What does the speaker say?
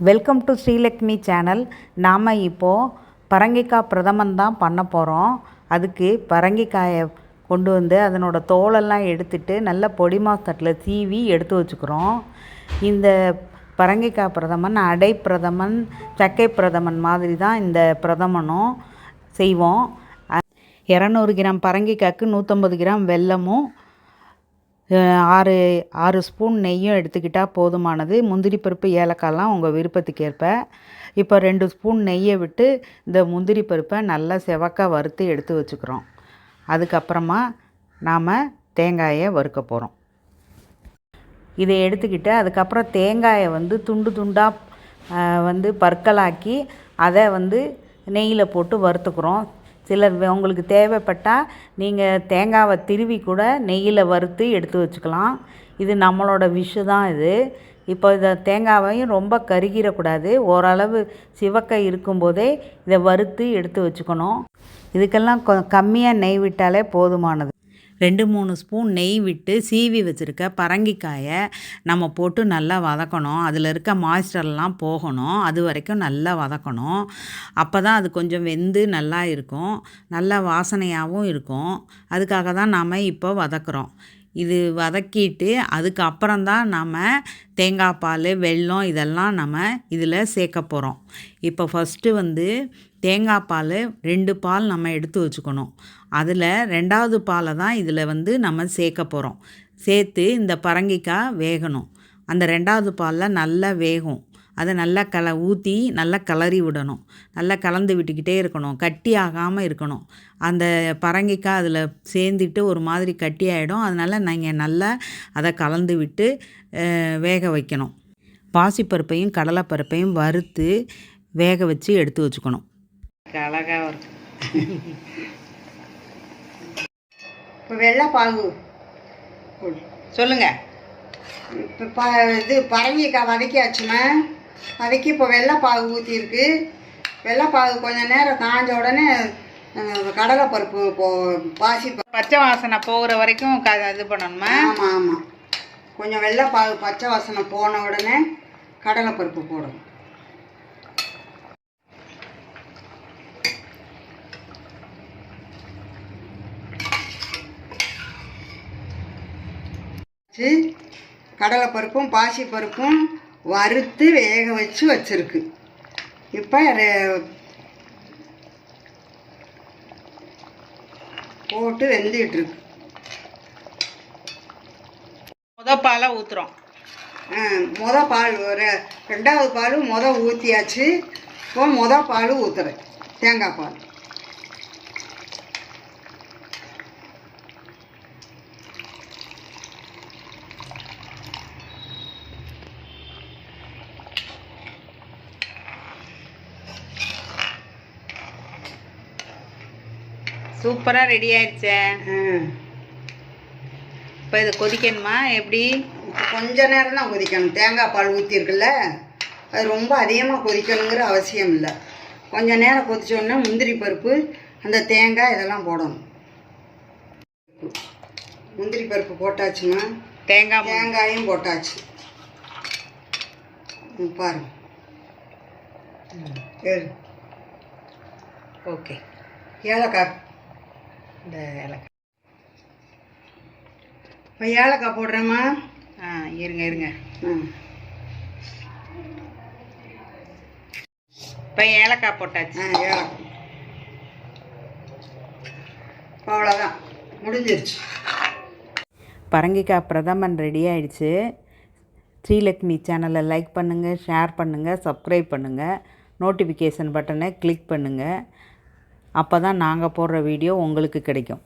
Welcome to Srilakshmi channel நாம் இப்போது பரங்கிக்காய் பிரதமன் தான் பண்ண போகிறோம் அதுக்கு பரங்கிக்காயை கொண்டு வந்து அதனோட தோலெல்லாம் எடுத்துட்டு நல்ல பொடிமா தட்டில் சீவி எடுத்து வச்சுக்கிறோம். இந்த பரங்கிக்காய் பிரதமன் அடை பிரதமன் சக்கை பிரதமன் மாதிரி தான் இந்த பிரதமனும் செய்வோம். இரநூறு கிராம் பரங்கிக்காய்க்கு நூற்றம்பது கிராம் வெல்லமும் ஆறு ஆறு ஸ்பூன் நெய்யும் எடுத்துக்கிட்டால் போதுமானது. முந்திரி பருப்பு ஏலக்காய்லாம் உங்கள் விருப்பத்துக்கு ஏற்ப இப்போ ரெண்டு ஸ்பூன் நெய்யை விட்டு இந்த முந்திரி பருப்பை நல்லா செவக்க வறுத்து எடுத்து வச்சுக்கிறோம். அதுக்கப்புறமா நாம் தேங்காயை வறுக்க போகிறோம் இதை எடுத்துக்கிட்டு அதுக்கப்புறம் தேங்காயை வந்து துண்டு துண்டாக வந்து பற்களாக்கி அதை வந்து நெய்யில் போட்டு வறுத்துக்கிறோம். சிலர் உங்களுக்கு தேவைப்பட்டால் நீங்கள் தேங்காவை திருவி கூட நெய்யில் வறுத்து எடுத்து வச்சுக்கலாம். இது நம்மளோட விஷு தான் இது. இப்போ இதை தேங்காவையும் ரொம்ப கருகிடக்கூடாது ஓரளவு சிவக்க இருக்கும்போதே இதை வறுத்து எடுத்து வச்சுக்கணும். இதுக்கெல்லாம் கொ கம்மியாக நெய் விட்டாலே போதுமானது. ரெண்டு மூணு ஸ்பூன் நெய் விட்டு சீவி வச்சுருக்க பரங்கிக்காயை நம்ம போட்டு நல்லா வதக்கணும். அதில் இருக்க மாய்ஸ்டர்லாம் போகணும். அது வரைக்கும் நல்லா வதக்கணும். அப்போ தான் அது கொஞ்சம் வெந்து நல்லா இருக்கும். நல்லா வாசனையாகவும் இருக்கும். அதுக்காக தான் நாம் இப்போ வதக்குறோம். இது வதக்கிட்டு அதுக்கப்புறம் தான் நாம் தேங்காய் பால் வெல்லம் இதெல்லாம் நம்ம இதில் சேர்க்க போகிறோம் இப்போ ஃபஸ்ட்டு வந்து தேங்காய் பால் ரெண்டு பால் நம்ம எடுத்து வச்சுக்கணும். அதில் ரெண்டாவது பாலை தான் இதில் வந்து நம்ம சேர்க்க போகிறோம் சேர்த்து இந்த பரங்கிக்காய் வேகணும். அந்த ரெண்டாவது பாலில் நல்லா வேகும். அதை நல்லா கல ஊற்றி நல்லா கிளறி விடணும். நல்லா கலந்து விட்டுக்கிட்டே இருக்கணும். கட்டி ஆகாமல் இருக்கணும். அந்த பரங்கிக்காய் அதில் சேர்ந்துட்டு ஒரு மாதிரி கட்டி ஆகிடும் அதனால் நீங்கள் நல்லா அதை கலந்து விட்டு வேக வைக்கணும். பாசிப்பருப்பையும் கடலைப்பருப்பையும் வறுத்து வேக வச்சு எடுத்து வச்சுக்கணும். அழகாக இப்போ வெள்ளை பாகு. சொல்லுங்கள் இப்போ ப இது பரங்கிக்காய் வதக்கியாச்சுமா வதக்கி இப்போ வெள்ளை பாகு ஊற்றிருக்கு வெள்ளை பாகு கொஞ்சம் நேரம் காஞ்ச உடனே கடலைப்பருப்பு போ பாசி பச்சை வாசனை போகிற வரைக்கும் க இது பண்ணணுமா? ஆமாம் ஆமாம் கொஞ்சம் வெள்ளை பாகு பச்சை வாசனை போன உடனே கடலைப்பருப்பு போடணும். கடலைப்பருப்பும் பாசிப்பருப்பும் வறுத்து வேக வச்சு வச்சிருக்கு. இப்போ போட்டு வெந்துக்கிட்டு இருக்கு. முத பாலை ஊற்றுறோம் முத பால் ஒரு ரெண்டாவது பால் முத ஊற்றியாச்சு இப்போ முத பால் ஊற்றுறேன் தேங்காய் பால். சூப்பராக ரெடி ஆயிடுச்சே. ஆ, இப்போ இது கொதிக்கணுமா? எப்படி? கொஞ்ச நேரம் தான் கொதிக்கணும். தேங்காய் பால் ஊற்றிருக்குல்ல அது ரொம்ப அதிகமாக கொதிக்கணுங்கிற அவசியம் இல்லை. கொஞ்ச நேரம் கொதிச்சோன்னா முந்திரி பருப்பு அந்த தேங்காய் இதெல்லாம் போடணும். முந்திரி பருப்பு போட்டாச்சுமா? தேங்காய் தேங்காயும் போட்டாச்சு. ம், பாருங்க. ஓகே. ஏலக்காய். இந்த ஏலக்காய். இப்போ ஏலக்காய் போடுறேம்மா. ஆ இருங்க இருங்க. இப்போ ஏலக்காய் போட்டாச்சு. ஆ ஏலக்காய். இப்போ அவ்வளோதான் முடிஞ்சிருச்சு. பரங்கிக்காய் பிரதமன் ரெடி ஆயிடுச்சு. ஸ்ரீலக்ஷ்மி சேனலை லைக் பண்ணுங்கள் ஷேர் பண்ணுங்கள் சப்ஸ்கிரைப் பண்ணுங்கள் நோட்டிஃபிகேஷன் பட்டனை கிளிக் பண்ணுங்கள் அப்போ தான் நாங்கள் போடுற வீடியோ உங்களுக்கு கிடைக்கும்.